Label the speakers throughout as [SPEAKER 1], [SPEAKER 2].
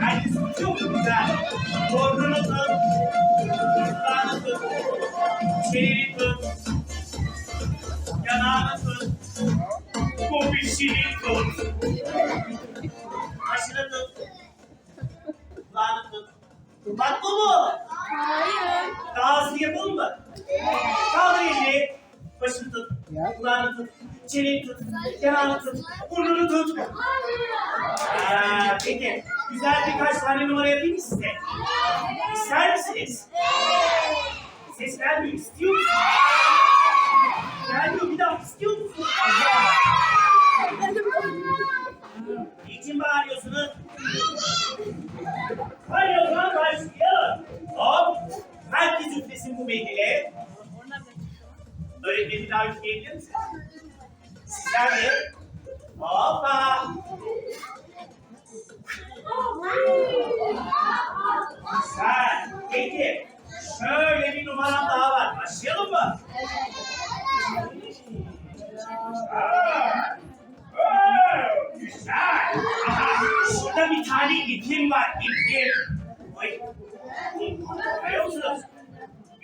[SPEAKER 1] Herkes. Çok güzel numaralar Tut. Bu tut. Başını tut. Kulağını tut. Bak bu mu?
[SPEAKER 2] Hayır.
[SPEAKER 1] Daha hızlı yapalım mı? Kaldır elini. Başını tut. Tut. Çeneni tut. Tut. Burnunu tut. Aa, peki. Güzel birkaç tane numara yapayım size? İster misiniz? Mendile. Öğretmeni daha üfleyebilir misiniz? Sizler de. Hoppa. Güzel. Peki. Şöyle bir numaram daha var. Başlayalım mı? Aa, Güzel. Aha, şurada bir tane ipim var. İpim.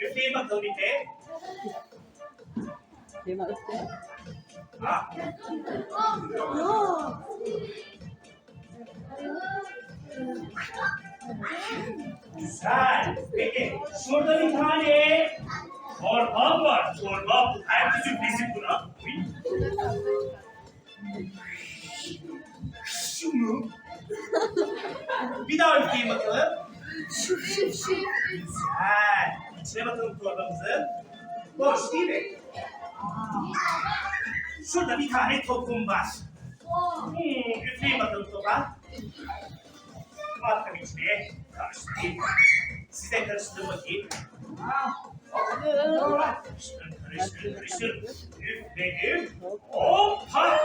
[SPEAKER 1] Üfleyin bakalım ipi. Ha. Güzel. Peki şurada bir tane torba var. Torba. Herkes üflesin buna. Şunu. Bir daha üfleyin bakalım. Güzel. İçine bakalım torbamızın. Boş değil mi? Şurada bir tane topum var. Hmm, üfleyin bakalım topa. Bakalım içine. Karıştırayım. Size karıştır bakayım. Karıştır, karıştır, karıştır. Üfledim. Hoppa!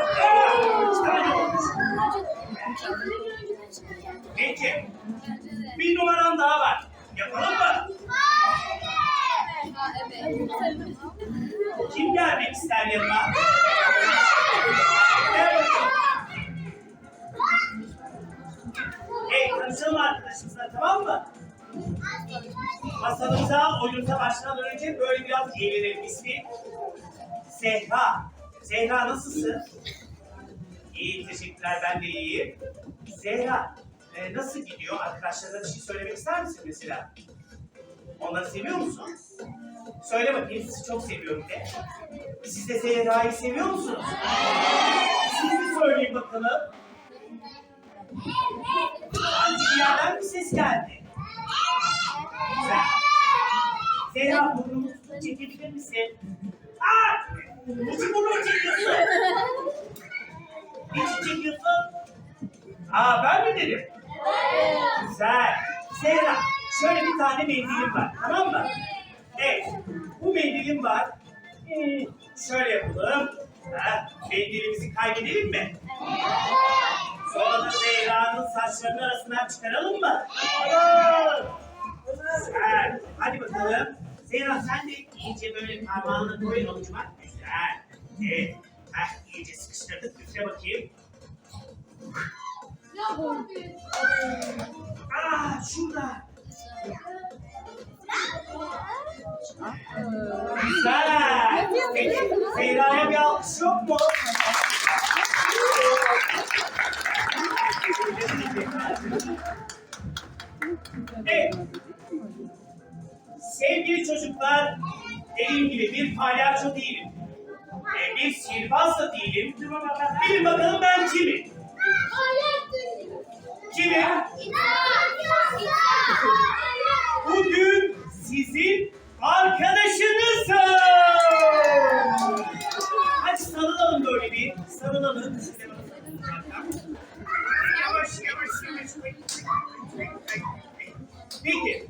[SPEAKER 1] İki tane olmuş. Peki. Bir numaram daha var. Yapalım mı? Kim gelmek ister bakalım. Hey, konuşalım arkadaşımızla tamam mı? Masalımıza, oyunumuza başlamadan önce böyle biraz eğlenelim. İsmi Zehra. Zehra nasılsın? İyi, teşekkürler. Ben de iyiyim. Zehra, e, nasıl gidiyor? Arkadaşlarına bir şey söylemek ister misin mesela? Onları seviyor musun? Söyle bakayım, sizi çok seviyorum de. Siz de Zehra'yı seviyor musunuz? Siz de söyleyin bakalım. Sanki bir ses geldi. Güzel. Zehra burnunu çekebilir misin? Aa! Niçin burnunu çekiyorsun? Niçin çekiyorsun? Aa ben mi dedim? Güzel. Zehra şöyle bir tane mendilim var tamam mı? Evet. Bu mendilim var. Hmm, şöyle yapalım. Ha, mendilimizi kaybedelim mi? Sonra da Zehra'nın saçlarının arasından çıkaralım mı? Olur. Güzel. Hadi bakalım. Zehra sen de iyice böyle parmağını koyun ucuma. Güzel. Evet. Heh, iyice sıkıştırdık. Üfle bakayım. Aa şurada. Güzel. Zehra'ya bir alkış yok mu? Evet. Sevgili çocuklar, dediğim gibi bir palyaço değilim. E, bir sihirbaz da değilim. Bilin bakalım ben kimim? Kimim? Yavaş yavaş yavaş. Peki.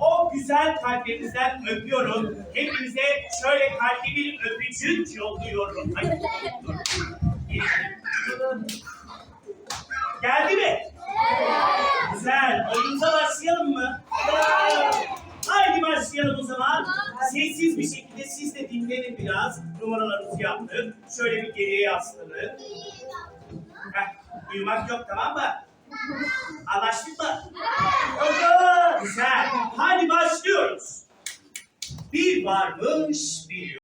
[SPEAKER 1] O güzel kalplerinizden öpüyorum. Hepiniz Hepinize şöyle kalpli bir öpücük yolluyorum. Hadi. Geldi mi? Güzel. Oyunumuza başlayalım mı? Haydi başlayalım o zaman. Sessiz bir şekilde siz de dinlenin biraz. Numaralarımızı yaptık. Şöyle bir geriye yaslanın. Uyumak yok tamam mı? Anlaştık mı? Güzel. Hadi başlıyoruz. Bir varmış,